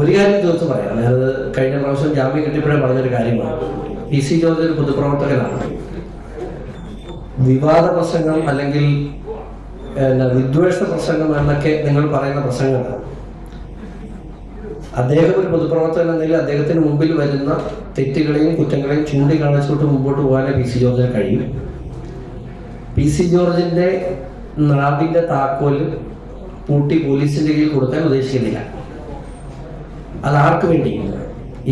ഒരു കാര്യം തീർത്ത് പറയാം. ഞാനത് കഴിഞ്ഞ പ്രാവശ്യം ജാമ്യം കിട്ടിയപ്പോഴേ പറഞ്ഞൊരു കാര്യമാണ്. പി സി ജോർജ് ഒരു പൊതുപ്രവർത്തകനാണ്. വിവാദ പ്രസംഗം അല്ലെങ്കിൽ വിദ്വേഷ പ്രസംഗം എന്നൊക്കെ നിങ്ങൾ പറയുന്ന പ്രസംഗങ്ങൾ. അദ്ദേഹം ഒരു പൊതുപ്രവർത്തകൻ എന്നെങ്കിൽ അദ്ദേഹത്തിന് മുമ്പിൽ വരുന്ന തെറ്റുകളെയും കുറ്റങ്ങളെയും ചൂണ്ടിക്കാണിച്ചുകൊണ്ട് മുമ്പോട്ട് പോകാനേ പി സി ജോർജിന് കഴിയും. പി സി ജോർജിന്റെ നാടിന്റെ താക്കോൽ പൂട്ടി പോലീസിന്റെ കീഴിൽ കൊടുക്കാൻ ഉദ്ദേശിക്കുന്നില്ല. അത് ആർക്ക് വേണ്ടി?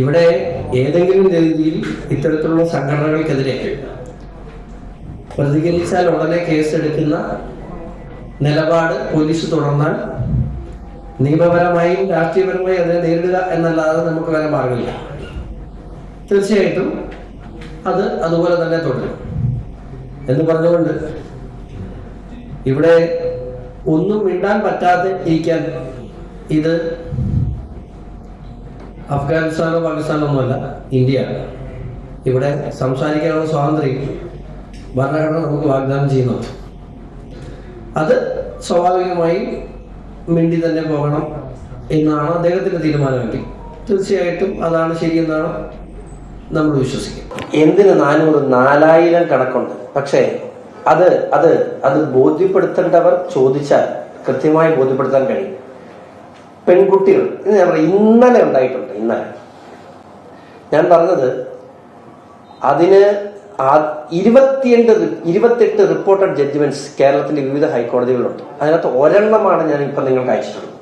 ഇവിടെ ഏതെങ്കിലും രീതിയിൽ ഇത്തരത്തിലുള്ള സംഘടനകൾക്കെതിരെ പ്രതികരിച്ചാൽ ഉടനെ കേസെടുക്കുന്ന നിലപാട് പോലീസ് തുടർന്നാൽ നിയമപരമായും രാഷ്ട്രീയപരമായും അതിനെ നേരിടുക എന്നല്ലാതെ നമുക്ക് വേറെ മാർഗമില്ല. തീർച്ചയായിട്ടും അത് അതുപോലെ തന്നെ തുടരും. എന്ന് പറഞ്ഞുകൊണ്ട് ഇവിടെ ഒന്നും മിണ്ടാൻ പറ്റാതെ ഇരിക്കാൻ ഇത് അഫ്ഗാനിസ്ഥാനോ പാകിസ്ഥാനോ ഒന്നുമല്ല ഇന്ത്യ. ഇവിടെ സംസാരിക്കാനുള്ള സ്വാതന്ത്ര്യം ഭരണഘടന നമുക്ക് വാഗ്ദാനം ചെയ്യുന്നു. അത് സ്വാഭാവികമായി മിണ്ടി തന്നെ പോകണം എന്നാണ് അദ്ദേഹത്തിന്റെ തീരുമാനമെങ്കിൽ. തീർച്ചയായിട്ടും അതാണ് ശരിയെന്നാണ് നമ്മൾ വിശ്വസിക്കുന്നത്. എന്തിന് നാനൂറ് നാലായിരം കണക്കുണ്ട്? പക്ഷേ അത് അത് അത് ബോധ്യപ്പെടുത്തേണ്ടവർ ചോദിച്ചാൽ കൃത്യമായി ബോധ്യപ്പെടുത്താൻ കഴിയും. പെൺകുട്ടികൾ. ഇത് ഞാൻ പറയും ഇന്നലെ ഉണ്ടായിട്ടുണ്ട് ഇന്നലെ. ഞാൻ പറഞ്ഞത് അതിന് ഇരുപത്തിയെട്ട് ഇരുപത്തെട്ട് റിപ്പോർട്ടഡ് ജഡ്ജ്മെന്റ്സ് കേരളത്തിന്റെ വിവിധ ഹൈക്കോടതികളുണ്ട് അതിനകത്ത് ഒരെണ്ണമാണ് ഞാൻ ഇപ്പം നിങ്ങൾക്ക് അയച്ചിട്ടുള്ളത്.